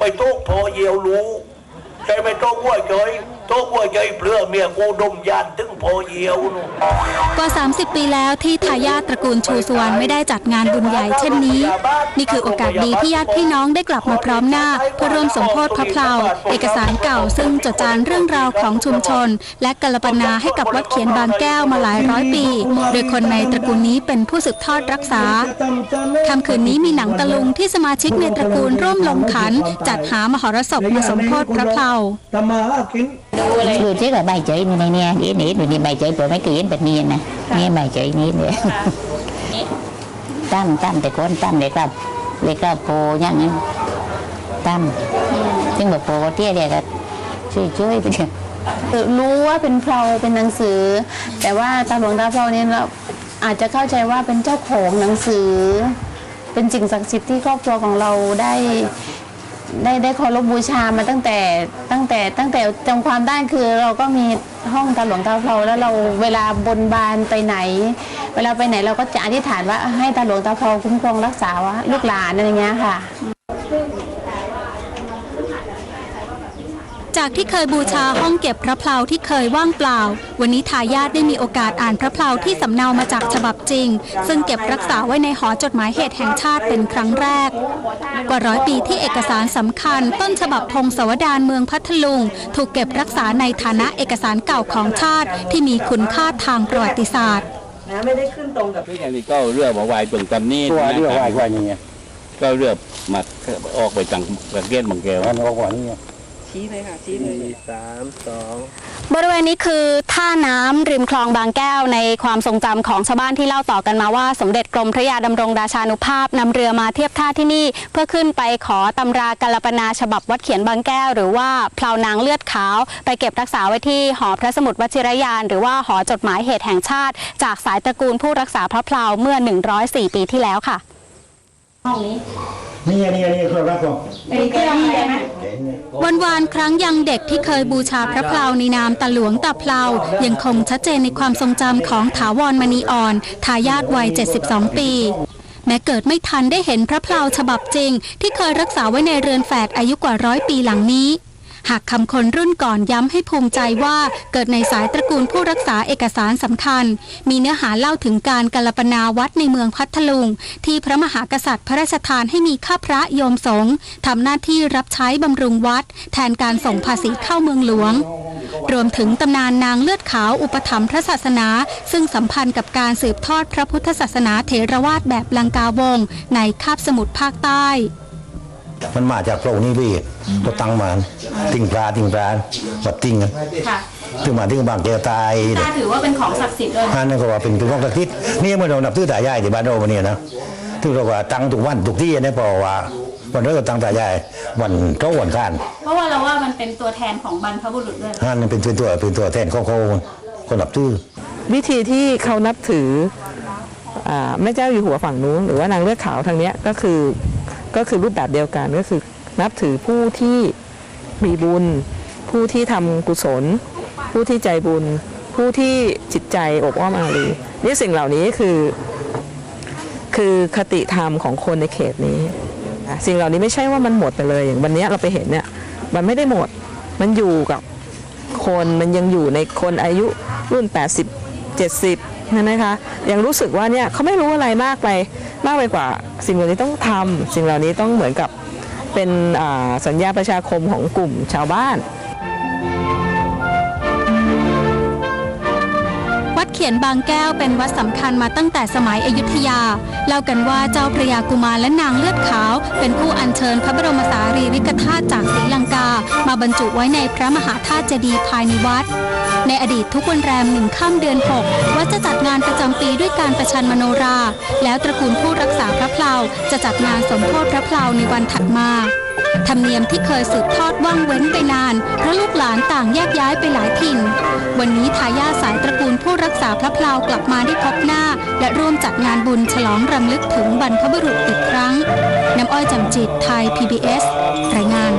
ไปโต๊ะพอเยียวรู้ใช่ไหมโต๊ะว่าเฉย โต๊ะวัวเฉยเปลือเมียกูดมยานถึงพอเยียวนู่กว่า 30 ปีแล้วที่ทายาทตระกูลชูสุวรรณไม่ได้จัดงานบุญใหญ่เช่นนี้ นี่คือโอกาสดีที่ญาติพี่น้องได้กลับมาพร้อมหน้าเพื่อร่วมสมโพธิพระเพลาเอกสารเก่าซึ่งจดจานเรื่องราวของชุมชน และกลปนาให้กับวัดเขียนบางแก้วมาหลายร้อยปี โดยคนในตระกูลนี้เป็นผู้สืบทอดรักษาค่ำคืนนี้มีหนังตะลุงที่สมาชิกในตระกูลร่วมลงขัน จัดหามหรสพมาสมโพธิพระเพลาทำมาหากินดู chứ là bài chơi này nè nghĩ nghĩ rồi đi bài chơi của mấy cái bật nhiên nè nghe bài chơi ní nữa tam tam แต่คน tam để gặp để gặp po nhá nghe tam nhưng mà po tia để là ช่วยช่วยไปเถอะรู้ว่าเป็นเพลาเป็นหนังสือ แต่ว่าตาหลวงตาเพลาเนี่ยเราอาจจะเข้าใจว่าเป็นเจ้าของหนังสือ เป็นสิ่งศักดิ์สิทธิ์ที่ครอบครัวของเราได้ ได้ได้เคารพบูชามาตั้งแต่ตั้งแต่ตั้งแต่จำความได้คือเราก็มีห้องตาหลวงตาเพลาแล้วเราเวลาบนบานไปไหน เวลาไปไหนเราก็จะอธิษฐานว่าให้ตาหลวงตาเพลาคุ้มครองรักษาว่าลูกหลานอะไรเงี้ยค่ะ จากที่เคยบูชาห้องเก็บพระเพลาที่เคยว่างเปล่า วันนี้ทายาทได้มีโอกาสอ่านพระเพลาที่สำเนามาจากฉบับจริง ซึ่งเก็บรักษาไว้ในหอจดหมายเหตุแห่งชาติเป็นครั้งแรก กว่าร้อยปีที่เอกสารสำคัญ ต้นฉบับธงสวดานเมืองพัทลุง ถูกเก็บรักษาในฐานะเอกสารเก่าของชาติ ที่มีคุณค่าทางประวัติศาสตร์ทุกอย่างนี้ก็เรือมาไว้ตรงตำนี้ตัวเรือไหวกว่านี้ก็เรือมาออกไปทางประเทศบางแก้วมันก็กว่านี้ บริเวณนี้คือท่าน้ำริมคลองบางแก้วในความทรงจำของชาวบ้านที่เล่าต่อกันมาว่า สมเด็จกรมพระยาดำรงราชานุภาพนำเรือมาเทียบท่าที่นี่ เพื่อขึ้นไปขอตำรากัลปนาฉบับวัดเขียนบางแก้ว หรือว่าเพลานางเลือดขาว ไปเก็บรักษาไว้ที่หอพระสมุดวชิรยาน หรือว่าหอจดหมายเหตุแห่งชาติ จากสายตระกูลผู้รักษาพระเพลาเมื่อ 104 ปีที่แล้วค่ะนี่ นี่นี่คือรักผมวันวานครั้งยังเด็กที่เคยบูชาพระเพลาในนามตาหลวงตาเพลายังคงชัดเจนในความทรงจำของถาวรมณีอ่อนทายาทวัย 72 ปี แม้เกิดไม่ทันได้เห็นพระเพลาฉบับจริง ที่เคยรักษาไว้ในเรือนแฝดอายุกว่าร้อยปีหลังนี้ หากคำคนรุ่นก่อนย้ำให้ภูมิใจว่าเกิดในสายตระกูลผู้รักษาเอกสารสำคัญ มีเนื้อหาเล่าถึงการกัลปนาวัดในเมืองพัทลุง ที่พระมหากษัตริย์พระราชทานให้มีข้าพระโยมสงฆ์ทำหน้าที่รับใช้บำรุงวัด แทนการส่งภาษีเข้าเมืองหลวง รวมถึงตำนานนางเลือดขาวอุปถัมภ์พระศาสนา ซึ่งสัมพันธ์กับการสืบทอดพระพุทธศาสนาเถรวาทแบบลังกาวงในคาบสมุทรภาคใต้ มันมาจากพระองค์นี่พี่ตัวตั้งมาติ่งปลาติ่งปลาแบบติ่งกันถึงมาถึงบางแกตายเด็กถือว่าเป็นของศักดิ์สิทธิ์ด้วยอันนั้นก็ว่าเป็นเป็นของศักดิ์สิทธิ์นี่เมื่อเรานับถือตายายที่บ้านเราเนี่ยนะถึงเราว่าตั้งทุกวันทุกที่นะเพราะว่าวันนี้ก็ตั้งตายายวันเจ้าวันข้านเพราะว่าเราว่ามันเป็นตัวแทนของบรรพบุรุษด้วยอันนั้นเป็นเป็นตัวเป็นตัวแทนของเขาคนนับถือวิธีที่เขานับถืออ่าแม่เจ้าอยู่หัวฝั่งนู้นหรือว่านางเลือดขาวทางเนี้ยก็คือ ก็คือรูปแบบเดียวกันก็คือนับถือผู้ที่มีบุญ ผู้ที่ทำกุศล ผู้ที่ใจบุญ ผู้ที่จิตใจอบอ้อมอารีนี่สิ่งเหล่านี้คือ คือคติธรรมของคนในเขตนี้ สิ่งเหล่านี้ไม่ใช่ว่ามันหมดไปเลยอย่างวันนี้เราไปเห็นเนี่ยมันไม่ได้หมดมันอยู่กับคนมันยังอยู่ในคนอายุรุ่น 80 70 ใช่ไหมคะยังรู้สึกว่าเนี่ยเขาไม่รู้อะไรมากไปมากไปกว่า สิ่งเหล่านี้ต้องทำสิ่งเหล่านี้ต้องเหมือนกับเป็นอ่าสัญญาประชาคมของกลุ่มชาวบ้าน ขียนบางแก้วเป็นวัดสำคัญมาตั้งแต่สมัยอยุธยา เล่ากันว่าเจ้าพระยากุมารและนางเลือดขาว เป็นผู้อัญเชิญพระบรมสารีริกธาตุจากศรีลังกา มาบรรจุไว้ในพระมหาธาตุเจดีย์ภายในวัด ในอดีตทุกวันแรมหนึ่งค่ำเดือน6วัดจะจัดงานประจำปีด้วยการประชันมโนรา แล้วตระกูลผู้รักษาพระเพลาจะจัดงานสมโภชพระเพลาในวันถัดมา ธรรมเนียมที่เคยสืบทอดว่างเว้นไปนานเพราะลูกหลานต่างแยกย้ายไปหลายถิ่น วันนี้ทายาทสายตระกูลผู้รักษาพระเพลากลับมาได้พบหน้า และร่วมจัดงานบุญฉลองรำลึกถึงบรรพบุรุษอีกครั้ง น้ำอ้อยจำจิตไทย PBS รายงาน